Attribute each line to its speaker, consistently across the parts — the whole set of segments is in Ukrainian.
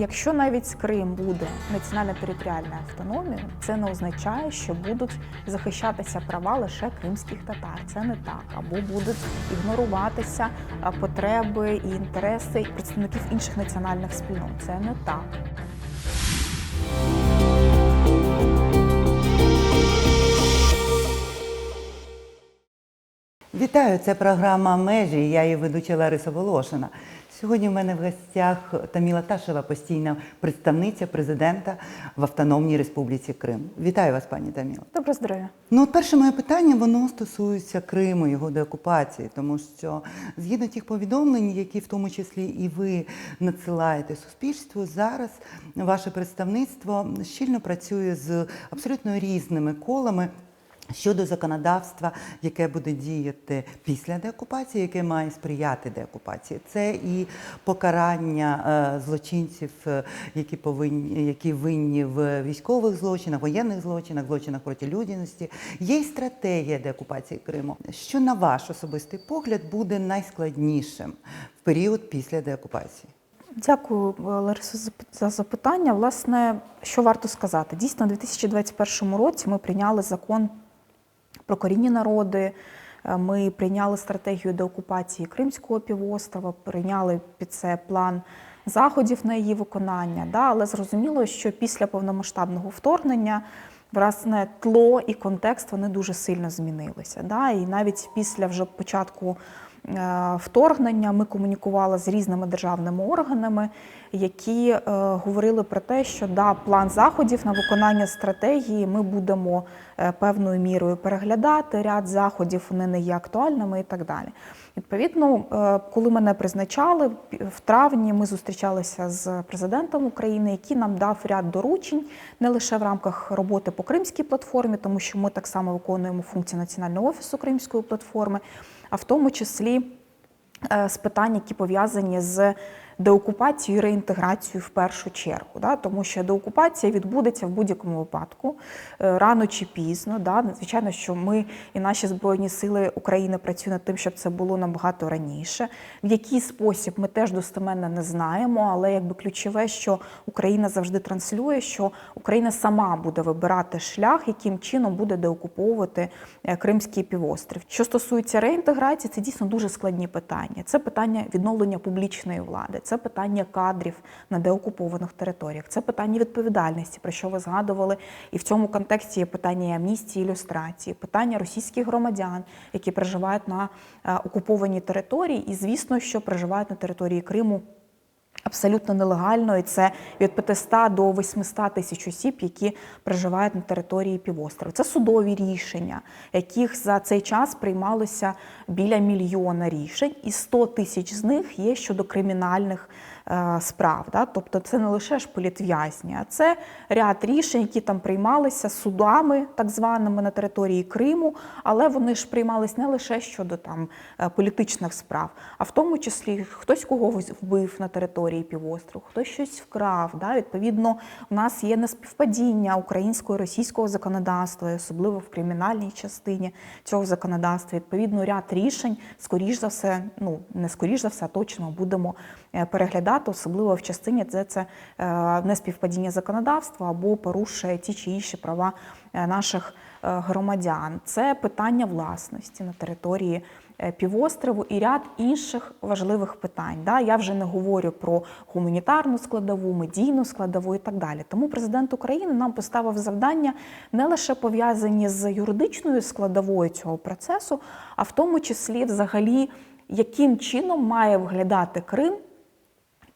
Speaker 1: Якщо навіть Крим буде національно-територіальною автономією, це не означає, що будуть захищатися права лише кримських татар. Це не так. Або будуть ігноруватися потреби і інтереси представників інших національних спільнот. Це не так.
Speaker 2: Вітаю, це програма Межі. Я її ведуча Лариса Волошина. Сьогодні в мене в гостях Таміла Ташева, постійна представниця президента в Автономній Республіці Крим. Вітаю вас, пані Таміла.
Speaker 1: Добре здоров'я.
Speaker 2: Ну, от перше моє питання воно стосується Криму, його деокупації, тому що згідно тих повідомлень, які в тому числі і ви надсилаєте суспільству, зараз ваше представництво щільно працює з абсолютно різними колами. Щодо законодавства, яке буде діяти після деокупації, яке має сприяти деокупації, це і покарання е, злочинців, е, які повинні, які винні в військових злочинах, воєнних злочинах, злочинах проти людяності. Є й стратегія деокупації Криму. Що на ваш особистий погляд буде найскладнішим в період після деокупації?
Speaker 1: Дякую, Ларисо, за- за запитання. Власне, що варто сказати? Дійсно, у 2021 році ми прийняли закон про корінні народи. е, Ми прийняли стратегію деокупації Кримського півострова, прийняли під це план заходів на її виконання. Да? Але зрозуміло, що після повномасштабного вторгнення власне тло і контекст вони дуже сильно змінилися. Да? І навіть після вже початку вторгнення ми комунікували з різними державними органами, які е, говорили про те, що да, план заходів на виконання стратегії ми будемо е, певною мірою переглядати. Ряд заходів вони не є актуальними і так далі. Відповідно, е, коли мене призначали в травні, ми зустрічалися з президентом України, який нам дав ряд доручень не лише в рамках роботи по кримській платформі, тому що ми так само виконуємо функції національного офісу Кримської платформи, а в тому числі е, з питань, які пов'язані з деокупацією і реінтеграцією в першу чергу, да? тому що деокупація відбудеться в будь-якому випадку е, рано чи пізно. Да? Звичайно, що ми і наші збройні сили України працюють над тим, щоб це було набагато раніше. В який спосіб ми теж достеменно не знаємо, але якби ключове, що Україна завжди транслює, що Україна сама буде вибирати шлях, яким чином буде деокуповувати е, Кримський півострів. Що стосується реінтеграції, це дійсно дуже складні питання. Це питання відновлення публічної влади, це питання кадрів на деокупованих територіях, це питання відповідальності, про що ви згадували. І в цьому контексті є питання амністії, ілюстрації, питання російських громадян, які проживають на е, окупованій території, і звісно, що проживають на території Криму. Абсолютно нелегально, і це від 500 до 800 тисяч осіб, які проживають на території півострова. Це судові рішення, яких за цей час приймалося біля мільйона рішень, і 100 тисяч з них є щодо кримінальних е, справ. Да? Тобто це не лише ж політв'язні, а це ряд рішень, які там приймалися судами, так званими на території Криму, але вони ж приймались не лише щодо там е, політичних справ, а в тому числі хтось когось вбив на території півострову, хтось щось вкрав. Да? Відповідно, у нас є неспівпадіння українського і російського законодавства, особливо в кримінальній частині цього законодавства. Відповідно, ряд рішень, скоріш за все, ну не скоріш за все, а точно будемо е, переглядати, особливо в частині де це е, неспівпадіння законодавства або порушує ті чи інші права е, наших громадян. Це питання власності на території півострову і ряд інших важливих питань. Да? Я вже не говорю про гуманітарну складову, медійну складову і так далі. Тому президент України нам поставив завдання не лише пов'язані з юридичною складовою цього процесу, а в тому числі, взагалі, яким чином має виглядати Крим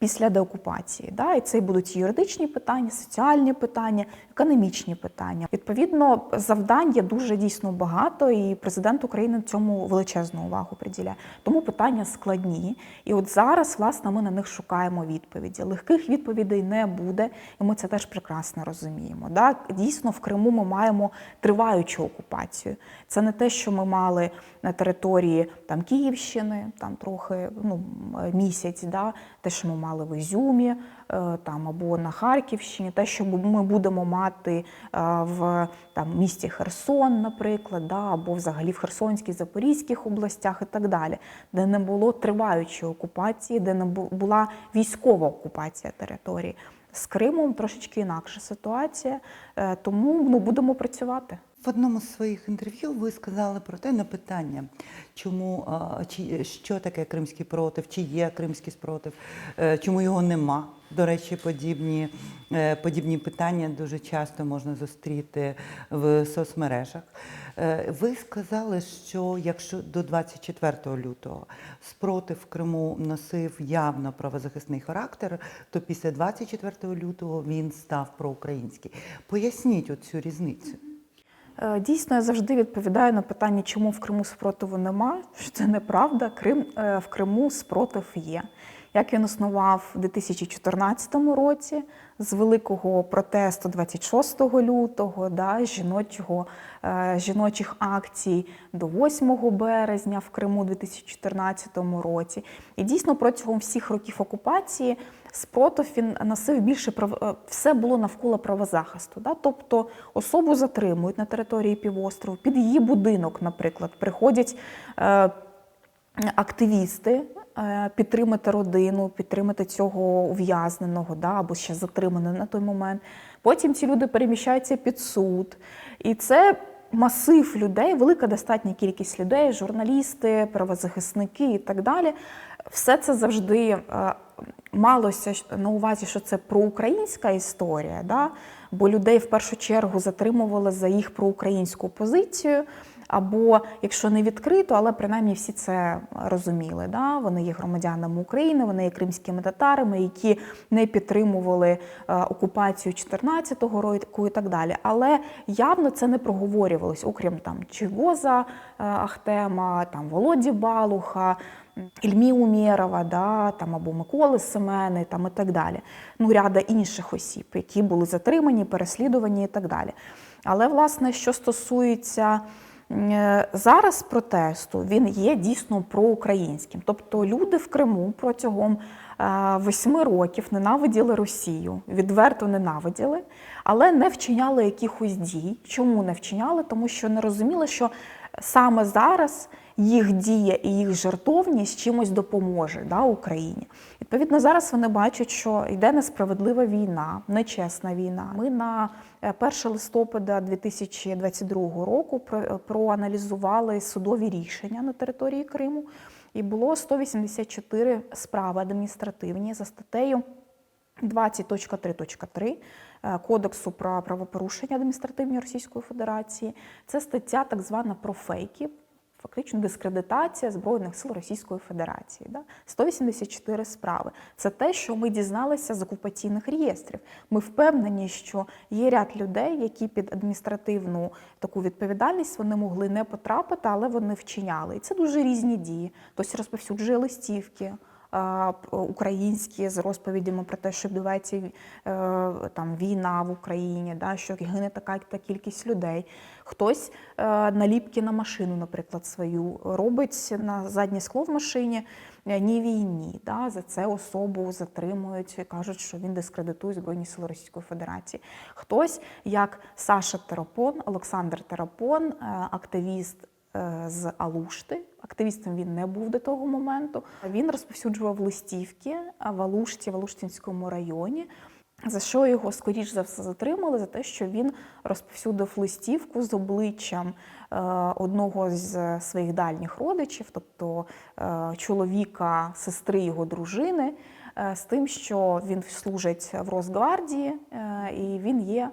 Speaker 1: після деокупації. Да? І це будуть юридичні питання, соціальні питання, економічні питання. Відповідно, завдань є дуже дійсно багато, і президент України цьому величезну увагу приділяє. Тому питання складні. І от зараз, власне, ми на них шукаємо відповіді. Легких відповідей не буде, і ми це теж прекрасно розуміємо. Да? Дійсно, в Криму ми маємо триваючу окупацію. Це не те, що ми мали на території там Київщини, там трохи ну, місяць, да? те, що ми мали прийняли в Ізюмі е, там або на Харківщині, те, що ми будемо мати е, в там місті Херсон, наприклад, да, або взагалі в Херсонській, Запорізьких областях і так далі, де не було триваючої окупації, де не була військова окупація території. З Кримом трошечки інакша ситуація, е, тому ну, будемо працювати.
Speaker 2: В одному з своїх інтерв'ю ви сказали про те на питання, чому чи що таке кримський спротив, чи є кримський спротив, е, чому його нема. До речі, подібні, е, подібні питання дуже часто можна зустріти в соцмережах. Е, Ви сказали, що якщо до 24 лютого спротив в Криму носив явно правозахисний характер, то після 24 лютого він став проукраїнський. Поясніть оцю різницю.
Speaker 1: Е, Дійсно, я завжди відповідаю на питання, чому в Криму спротиву нема. Що це неправда. Крим е, в Криму спротив є. Як він існував у 2014 році з великого протесту 26 лютого, да, жіночого, е, жіночих акцій до 8 березня в Криму у 2014 році. І дійсно протягом всіх років окупації спротив він носив більше прав... е, все було навколо правозахисту. Да? Тобто особу затримують на території півострову, під її будинок, наприклад, приходять. Е, активісти е, підтримати родину, підтримати цього ув'язненого да, або ще затриманого на той момент. Потім ці люди переміщаються під суд. І це масив людей, велика достатня кількість людей, журналісти, правозахисники і так далі. Все це завжди е, малося на увазі, що це проукраїнська історія, да? бо людей в першу чергу затримували за їх проукраїнську позицію. Або якщо не відкрито, але принаймні всі це розуміли. Да? Вони є громадянами України, вони є кримськими татарами, які не підтримували е, окупацію 14-го року і так далі. Але явно це не проговорювалось, окрім там Чигоза е, Ахтема, там Володі Балуха. Ільмі Умєрова, да, там, або Миколи Семени там, і так далі. Ну, ряда інших осіб, які були затримані, переслідувані і так далі. Але, власне, що стосується е, зараз протесту, він є дійсно проукраїнським. Тобто люди в Криму протягом е, восьми років ненавиділи Росію, відверто ненавиділи, але не вчиняли якихось дій. Чому не вчиняли? Тому що не розуміли, що саме зараз їх дія і їх жертовність чимось допоможе да, Україні. Відповідно, зараз вони бачать, що йде несправедлива війна, нечесна війна. Ми на е, 1 листопада 2022 року про- проаналізували судові рішення на території Криму, і було 184 справи адміністративні за статтею 20.3.3 е, Кодексу про правопорушення адміністративні Російської Федерації. Це стаття так звана про фейки, фактично дискредитація Збройних сил Російської Федерації. Да? 184 справи. Це те, що ми дізналися з окупаційних реєстрів. Ми впевнені, що є ряд людей, які під адміністративну таку відповідальність вони могли не потрапити, але вони вчиняли. І це дуже різні дії. Хтось розповсюджує листівки українські з розповідями про те, що відбувається е, там війна в Україні, да, що гине така та кількість людей. Хтось е, наліпки на машину, наприклад, свою робить на заднє скло в машині е, ні війні. Да, за це особу затримують і кажуть, що він дискредитує Збройні Сили Російської Федерації. Хтось, як Саша Терапон, Олександр Терапон, активіст з Алушти. Активістом він не був до того моменту. Він розповсюджував листівки в Алушті, в Алуштинському районі. За що його скоріш за все затримали? За те, що він розповсюдив листівку з обличчям е, одного з своїх дальніх родичів, тобто е, чоловіка, сестри його дружини, е, з тим, що він служить в Росгвардії і він є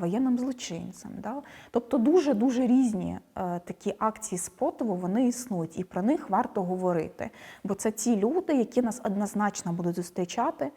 Speaker 1: воєнним злочинцем. Да? Тобто дуже дуже різні е, такі акції спротиву вони існують, і про них варто говорити. Бо це ті люди, які нас однозначно будуть зустрічати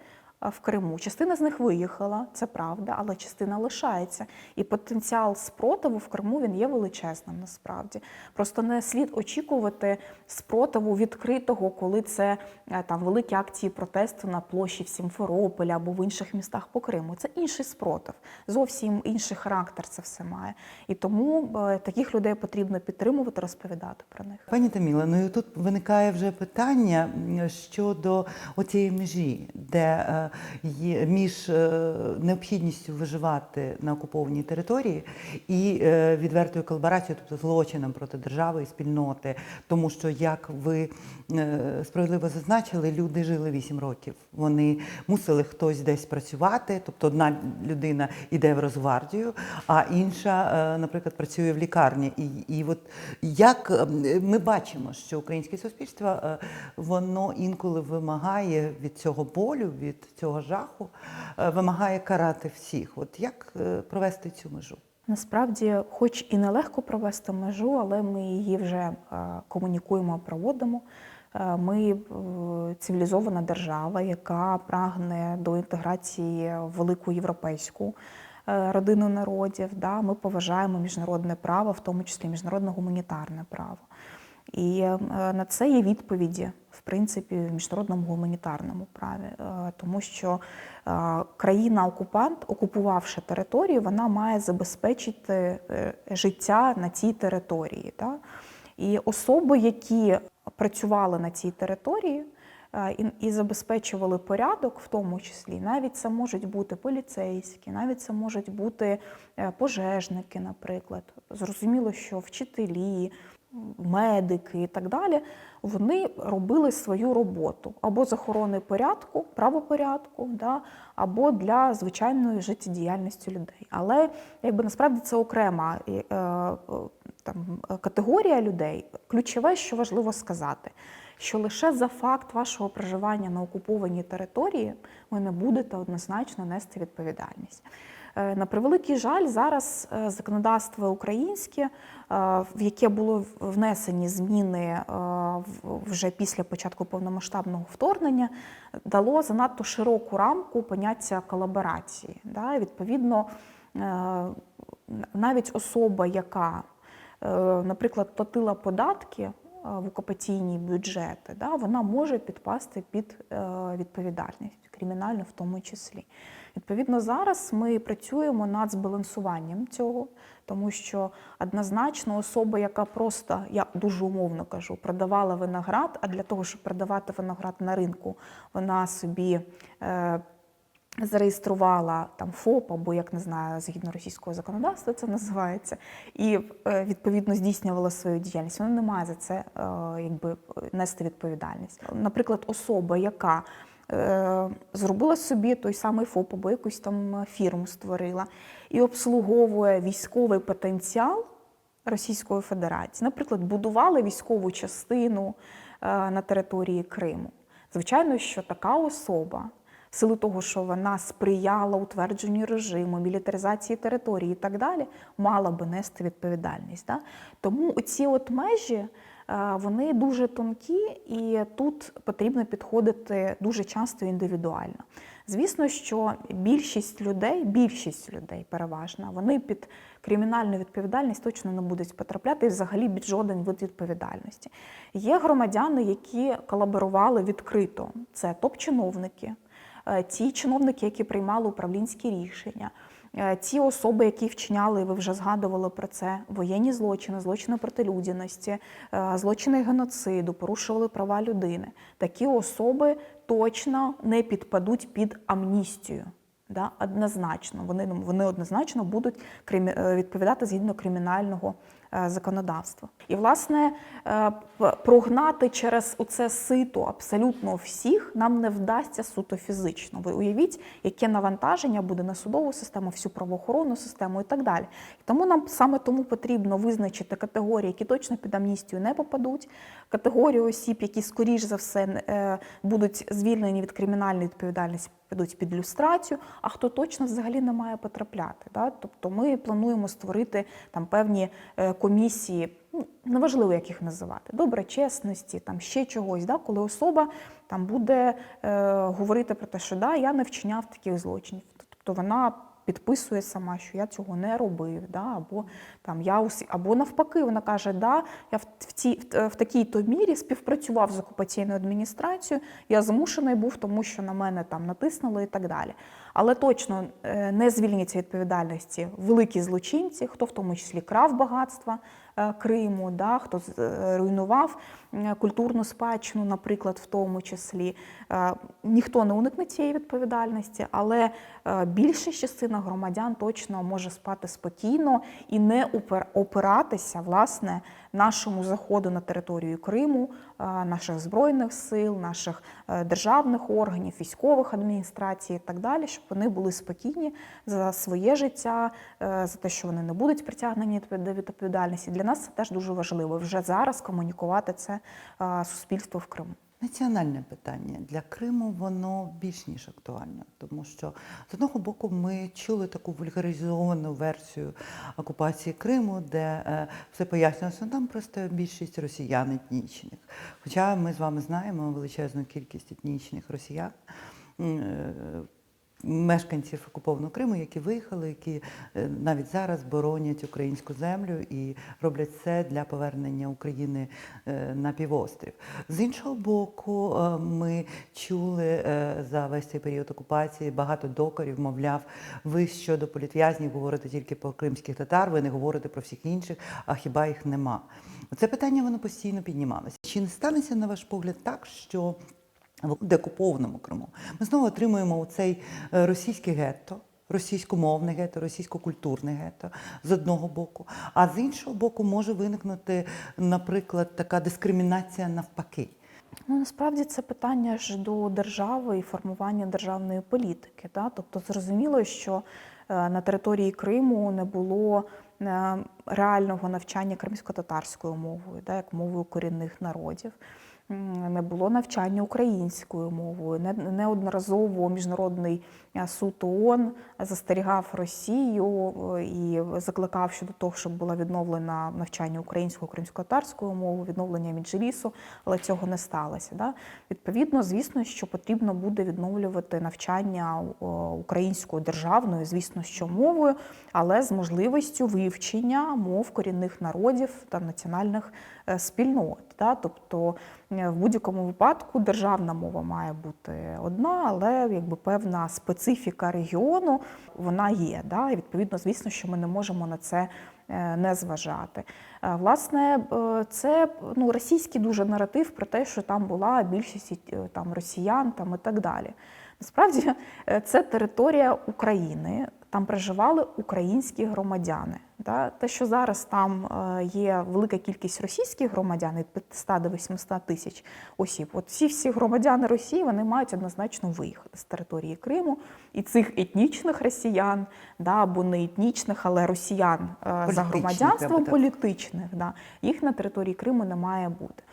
Speaker 1: в Криму. Частина з них виїхала, це правда, але частина лишається. І потенціал спротиву в Криму він є величезним насправді. Просто не слід очікувати спротиву відкритого, коли це е, там великі акції протесту на площі в Сімферополі або в інших містах по Криму. Це інший спротив, зовсім інший характер це все має. І тому е, таких людей потрібно підтримувати, розповідати про них.
Speaker 2: Пані Таміла, ну і тут виникає вже питання щодо оцієї межі, де е, є між е, необхідністю виживати на окупованій території і е, відвертою колаборацією, тобто злочином проти держави і спільноти. Тому що, як ви е, справедливо зазначили, люди жили 8 років. Вони мусили хтось десь працювати, тобто одна людина йде в Росгвардію, а інша, е, наприклад, працює в лікарні. І, і от як е, ми бачимо, що українське суспільство е, воно інколи вимагає від цього болю, від цього жаху, е, вимагає карати всіх. От як е, провести цю межу?
Speaker 1: Насправді, хоч і нелегко провести межу, але ми її вже е, комунікуємо, проводимо. Ми цивілізована держава, яка прагне до інтеграції велику європейську родину народів. Да? Ми поважаємо міжнародне право, в тому числі міжнародне гуманітарне право. І е, на це є відповіді, в принципі, в міжнародному гуманітарному праві, Е, тому що е, країна-окупант, окупувавши територію, вона має забезпечити життя на цій території. Да? І особи, які працювали на цій території і, і забезпечували порядок, в тому числі, навіть це можуть бути поліцейські, навіть це можуть бути пожежники, наприклад. Зрозуміло, що вчителі, медики і так далі, вони робили свою роботу або з охорони порядку, правопорядку, да, або для звичайної життєдіяльності людей. Але якби насправді це окрема е, е, там, категорія людей. Ключове, що важливо сказати, що лише за факт вашого проживання на окупованій території ви не будете однозначно нести відповідальність. Е, На превеликий жаль, зараз е, законодавство українське, е, в яке було внесені зміни вже після початку повномасштабного вторгнення, дало занадто широку рамку поняття колаборації. Відповідно, навіть особа, яка, наприклад, платила податки в окупаційні бюджети, вона може підпасти під відповідальність, кримінальну в тому числі. Відповідно, зараз ми працюємо над збалансуванням цього, тому що однозначно особа, яка просто, я дуже умовно кажу, продавала виноград, а для того, щоб продавати виноград на ринку, вона собі. Е, Зареєструвала там ФОП або як не знаю, згідно російського законодавства це називається, і е, відповідно здійснювала свою діяльність. Вона не має за це е, якби нести відповідальність. Наприклад, особа, яка зробила собі той самий ФОП або якусь там фірму створила і обслуговує військовий потенціал Російської Федерації, наприклад, будували військову частину е, на території Криму. Звичайно, що така особа в силу того, що вона сприяла утвердженню режиму, мілітаризації території і так далі, мала би нести відповідальність. Да? Тому ці от межі е, вони дуже тонкі, і тут потрібно підходити дуже часто індивідуально. Звісно, що більшість людей, більшість людей переважна, вони під кримінальну відповідальність точно не будуть потрапляти і взагалі під жоден вид відповідальності. Є громадяни, які колаборували відкрито. Це топ-чиновники, е, ті чиновники, які приймали управлінські рішення. Е, Ті особи, які вчиняли, ви вже згадували про це, воєнні злочини, злочини проти людяності, е, злочини геноциду, порушували права людини. Такі особи точно не підпадуть під амністію. Да, однозначно, вони, вони однозначно будуть е, відповідати згідно кримінального е, законодавства. І, власне, е, прогнати через оце сито абсолютно всіх нам не вдасться суто фізично. Ви уявіть, яке навантаження буде на судову систему, всю правоохоронну систему і так далі. Тому нам саме тому потрібно визначити категорії, які точно під амністію не попадуть, категорію осіб, які скоріш за все е, будуть звільнені від кримінальної відповідальності, підуть під люстрацію, а хто точно взагалі не має потрапляти. Да? Тобто ми плануємо створити там певні е, комісії, ну, неважливо, як їх називати, доброчесності, там ще чогось, да? коли особа там буде е, говорити про те, що да, я не вчиняв таких злочинів. Тобто вона підписує сама, що я цього не робив, да, або там я усі, або навпаки, вона каже, да, я в, цій, в, в такій-то мірі співпрацював з окупаційною адміністрацією, я змушений був, тому що на мене там натиснули і так далі. Але точно е, не звільняться відповідальності великі злочинці, хто в тому числі крав багатства е, Криму, да, хто е, руйнував е, культурну спадщину, наприклад, в тому числі. Е, Ніхто не уникне цієї відповідальності, але е, більша частина громадян точно може спати спокійно і не опиратися власне нашому заходу на територію Криму, е, наших збройних сил, наших е, державних органів, військових адміністрацій і так далі, щоб вони були спокійні за своє життя, е, за те, що вони не будуть притягнені до відповідальності. Для нас це теж дуже важливо вже зараз комунікувати це е, суспільству в Криму.
Speaker 2: Національне питання для Криму воно більш ніж актуальне, тому що з одного боку ми чули таку вульгаризовану версію окупації Криму, де е, все пояснювалося, там просто більшість росіян етнічних. Хоча ми з вами знаємо величезну кількість етнічних росіян. Мешканців окупованого Криму, які виїхали, які е, навіть зараз боронять українську землю і роблять це для повернення України е, на півострів. З іншого боку, е, ми чули за весь цей період окупації багато докорів, мовляв, ви щодо політв'язнів говорите тільки про кримських татар, ви не говорите про всіх інших, а хіба їх нема? Це питання воно постійно піднімалося. Чи не станеться, на ваш погляд, так, що в декупованому Криму. Ми знову отримуємо цей російське гетто, російськомовне гетто, російсько-культурне гетто з одного боку, а з іншого боку може виникнути, наприклад, така дискримінація навпаки.
Speaker 1: Ну, насправді це питання ж до держави і формування державної політики. Да? Тобто зрозуміло, що е, на території Криму не було е, реального навчання кримсько-татарською мовою, да, як мовою корінних народів. Не було навчання українською мовою. Не- Неодноразово міжнародний е, суд ООН застерігав Росію е, і закликав щодо того, щоб була відновлена навчання українською кримсько-татарською мовою, відновлення Меджлісу, але цього не сталося. Да? Відповідно, звісно, що потрібно буде відновлювати навчання українською державною, звісно, що мовою, але з можливістю вивчення мов корінних народів та національних е, спільнот. Да? Тобто е, в будь-якому випадку державна мова має бути одна, але якби певна специфіка регіону вона є. Да? І відповідно, звісно, що ми не можемо на це е, не зважати. Е, Власне, це ну, російський дуже наратив про те, що там була більшість там, росіян там, і так далі. Насправді, це територія України, там проживали українські громадяни. Да? Те, що зараз там е, є велика кількість російських громадян від 500 до 800 тисяч осіб, от всі всі громадяни Росії вони мають однозначно виїхати з території Криму і цих етнічних росіян, да, або не етнічних, але росіян е, за громадянством
Speaker 2: так
Speaker 1: політичних, да, їх на території Криму не має бути.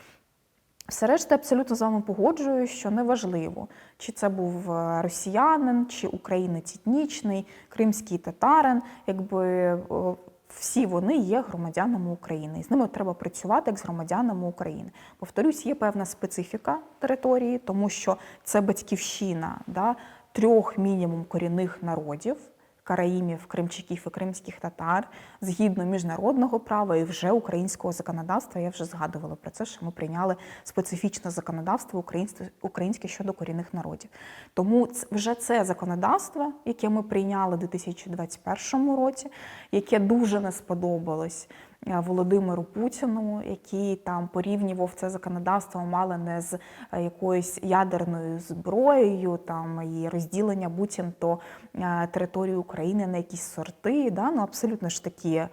Speaker 1: Все решта абсолютно з вами погоджую, що неважливо, чи це був е, росіянин, чи українець етнічний, кримський татарин, якби всі вони є громадянами України, і з ними треба працювати як з громадянами України. Повторюсь, є певна специфіка території, тому що це батьківщина да, трьох мінімум корінних народів. Караїмів, кримчаків і кримських татар згідно міжнародного права і вже українського законодавства. Я вже згадувала про це, що ми прийняли специфічне законодавство українське, щодо корінних народів. Тому вже це законодавство, яке ми прийняли у 2021 році, яке дуже не сподобалось Володимиру Путіну, який там порівнював це законодавство мало не з е, якоюсь ядерною зброєю, там і розділення буцімто е, території України на якісь сорти. Да? Ну, абсолютно ж такі е,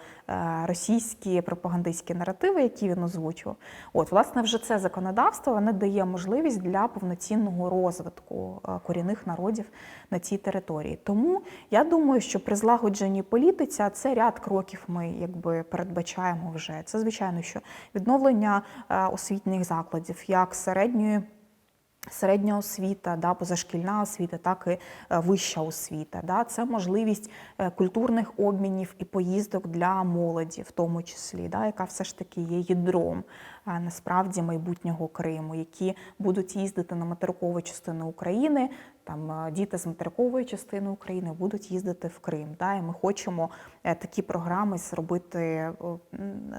Speaker 1: російські пропагандистські наративи, які він озвучував. От, власне, вже це законодавство воно дає можливість для повноцінного розвитку е, корінних народів на цій території. Тому я думаю, що при злагодженій політиці, це ряд кроків ми якби передбачаємо. передбачаємо вже. Це звичайно, що відновлення е, освітніх закладів, як середньої. Середня освіта, да, позашкільна освіта, так і е, вища освіта. Да, це можливість е, культурних обмінів і поїздок для молоді, в тому числі, да, яка все ж таки є ядром е, насправді майбутнього Криму, які будуть їздити на материкову частину України. Там е, діти з материкової частини України будуть їздити в Крим. Да, і ми хочемо е, такі програми зробити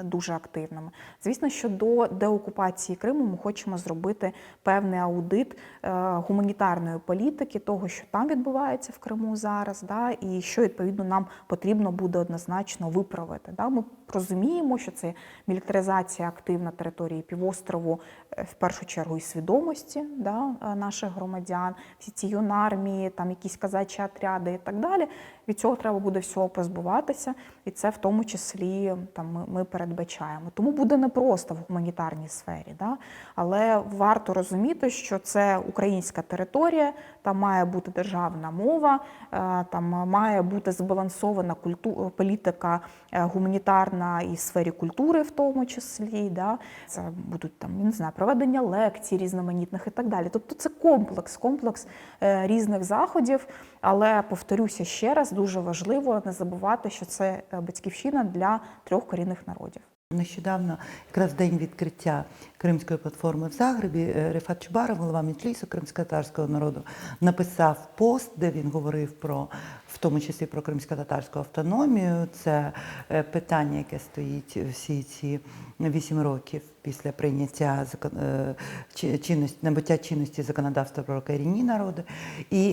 Speaker 1: дуже активними. Звісно, що до деокупації Криму ми хочемо зробити певний аудит е, гуманітарної політики, того, що там відбувається в Криму зараз, да, і що відповідно нам потрібно буде однозначно виправити. Да. Ми розуміємо, що це мілітаризація активна території півострову, е, в першу чергу і свідомості да, е, наших громадян, всі ці юнармії, там якісь казачі отряди і так далі. Від цього треба буде всього позбуватися, і це в тому числі там ми, ми передбачаємо. Тому буде непросто в гуманітарній сфері, да? але варто розуміти, що це українська територія, там має бути державна мова, е, там має бути збалансована культу... політика е, гуманітарна і в сфері культури, в тому числі. Да? Це будуть там, не знаю, проведення лекцій різноманітних і так далі. Тобто це комплекс, комплекс е, різних заходів. Але повторюся ще раз, дуже важливо не забувати, що це е, батьківщина для трьох корінних народів.
Speaker 2: Нещодавно, якраз в день відкриття Кримської платформи в Загребі, е, Рефат Чубаров, голова Меджлісу кримсько-татарського народу, написав пост, де він говорив про, в тому числі про кримсько-татарську автономію. Це е, питання, яке стоїть всі ці вісім років після прийняття чинності, набуття чинності законодавства про корінні народи. І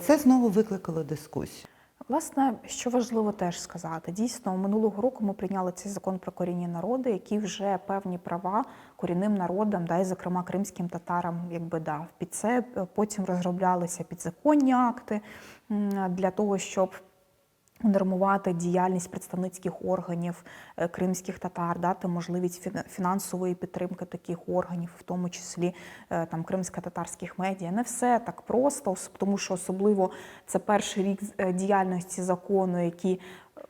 Speaker 2: це знову викликало дискусію.
Speaker 1: Власне, що важливо теж сказати, дійсно, минулого року ми прийняли цей закон про корінні народи, який вже певні права корінним народам, да, і зокрема кримським татарам, якби дав. Під це е, потім розроблялися підзаконні акти для того, щоб унормувати діяльність представницьких органів е, кримських татар, дати можливість фінансової підтримки таких органів, в тому числі е, там кримсько-татарських медіа. Не все так просто, тому що особливо це перший рік е, діяльності закону, який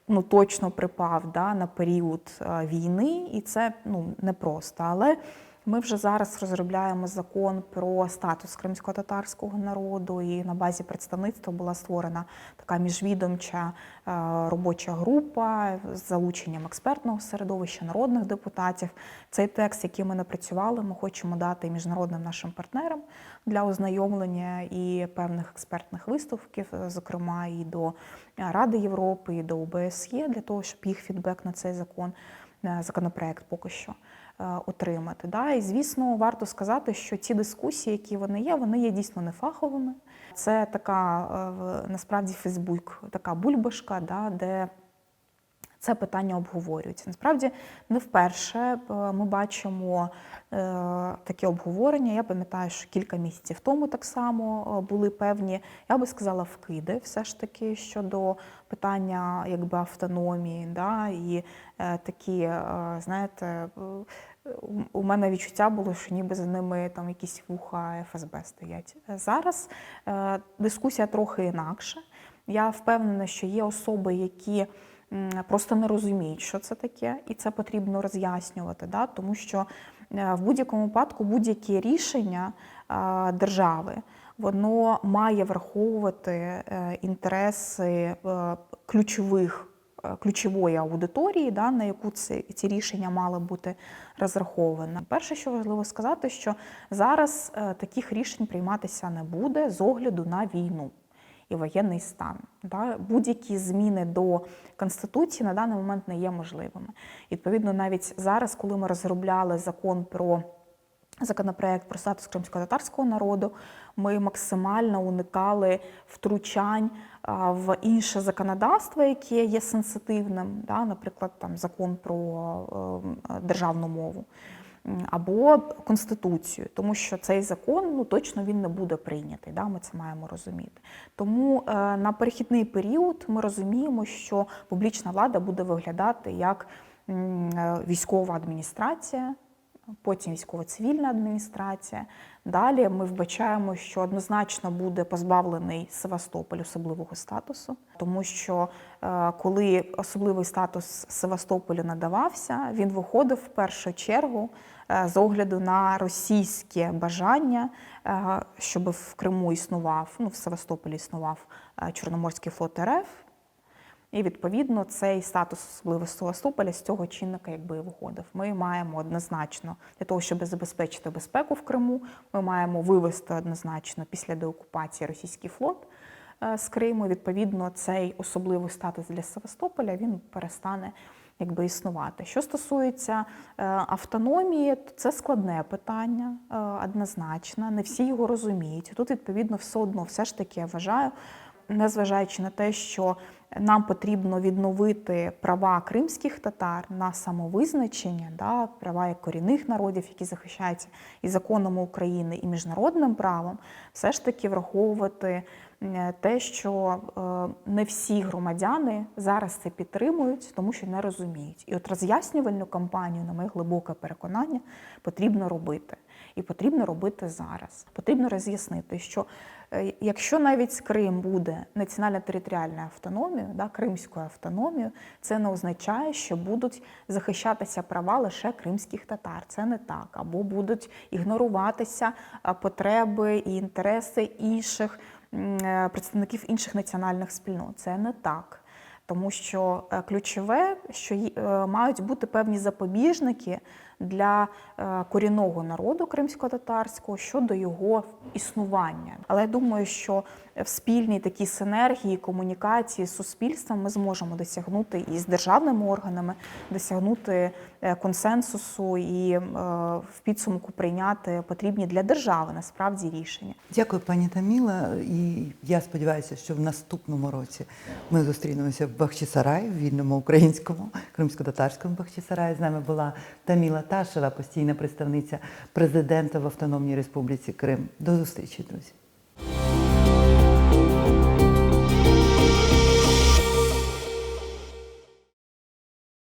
Speaker 1: ну точно припав да, на період війни, і це ну непросто. Але ми вже зараз розробляємо закон про статус кримсько-татарського народу, і на базі представництва була створена така міжвідомча е, робоча група з залученням експертного середовища, народних депутатів. Цей текст, який ми напрацювали, ми хочемо дати міжнародним нашим партнерам для ознайомлення і певних експертних висновків, е, зокрема і до Ради Європи, і до ОБСЄ, для того, щоб їх фідбек на цей закон, е, законопроект поки що отримати. Да? І звісно, варто сказати, що ці дискусії, які вони є, вони є дійсно нефаховими. Це така е, насправді Фейсбук, така бульбашка, да, де це питання обговорюється. Насправді, не вперше е, ми бачимо е, таке обговорення. Я пам'ятаю, що кілька місяців тому так само е, були певні, я би сказала, вкиди все ж таки щодо питання якби автономії. Да? І такі, знаєте, у- мене відчуття було, що ніби за ними там якісь вуха ФСБ стоять. Зараз дискусія трохи інакша. Я впевнена, що є особи, які просто не розуміють, що це таке, і це потрібно роз'яснювати, да? тому що е, в будь-якому випадку будь-які рішення держави воно має враховувати е, інтереси е, ключових. Ключової аудиторії, да, на яку ці, ці рішення мали бути розраховані. Перше, що важливо сказати, що зараз таких рішень прийматися не буде з огляду на війну і воєнний стан. Будь-які зміни до Конституції на даний момент не є можливими. Відповідно, навіть зараз, коли ми розробляли закон про законопроект про статус кримсько-татарського народу, ми максимально уникали втручань в інше законодавство, яке є сенситивним, наприклад, там закон про державну мову. Або конституцію, тому що цей закон ну точно він не буде прийнятий. Да, ми це маємо розуміти. Тому е, на перехідний період ми розуміємо, що публічна влада буде виглядати як е, військова адміністрація, потім військово-цивільна адміністрація. Далі ми вбачаємо, що однозначно буде позбавлений Севастополь особливого статусу, тому що е, коли особливий статус Севастополю надавався, він виходив в першу чергу е, з огляду на російське бажання, е, щоб в Криму існував, ну в Севастополі існував Чорноморський флот РФ. І відповідно цей статус особливо Севастополя з цього чинника якби і виходив. Ми маємо однозначно для того, щоб забезпечити безпеку в Криму. Ми маємо вивести однозначно після деокупації російський флот е, з Криму. Відповідно, цей особливий статус для Севастополя він перестане якби існувати. Що стосується е, автономії, то це складне питання, е, однозначно. Не всі його розуміють. Тут відповідно все одно, все ж таки я вважаю незважаючи на те, що нам потрібно відновити права кримських татар на самовизначення, да, права як корінних народів, які захищаються і законами України, і міжнародним правом, все ж таки враховувати е, те, що е, не всі громадяни зараз це підтримують, тому що не розуміють. І от роз'яснювальну кампанію, на моє глибоке переконання, потрібно робити. І потрібно робити зараз. Потрібно роз'яснити, що е, якщо навіть Крим буде національно-територіальною автономією, да, кримською автономією, це не означає, що будуть захищатися права лише кримських татар. Це не так. Або будуть ігноруватися потреби і інтереси інших е, представників інших національних спільнот. Це не так. Тому що е, ключове, що е, мають бути певні запобіжники для е, корінного народу кримсько-татарського щодо його існування. Але я думаю, що в спільній такій синергії, комунікації з суспільством ми зможемо досягнути і з державними органами досягнути е, консенсусу і е, в підсумку прийняти потрібні для держави насправді рішення.
Speaker 2: Дякую, пані Таміла. І я сподіваюся, що в наступному році ми зустрінемося в Бахчисараї, в вільному українському, кримсько-татарському Бахчисараї. З нами була Таміла Ташева, постійна представниця президента в Автономній Республіці Крим. До зустрічі, друзі.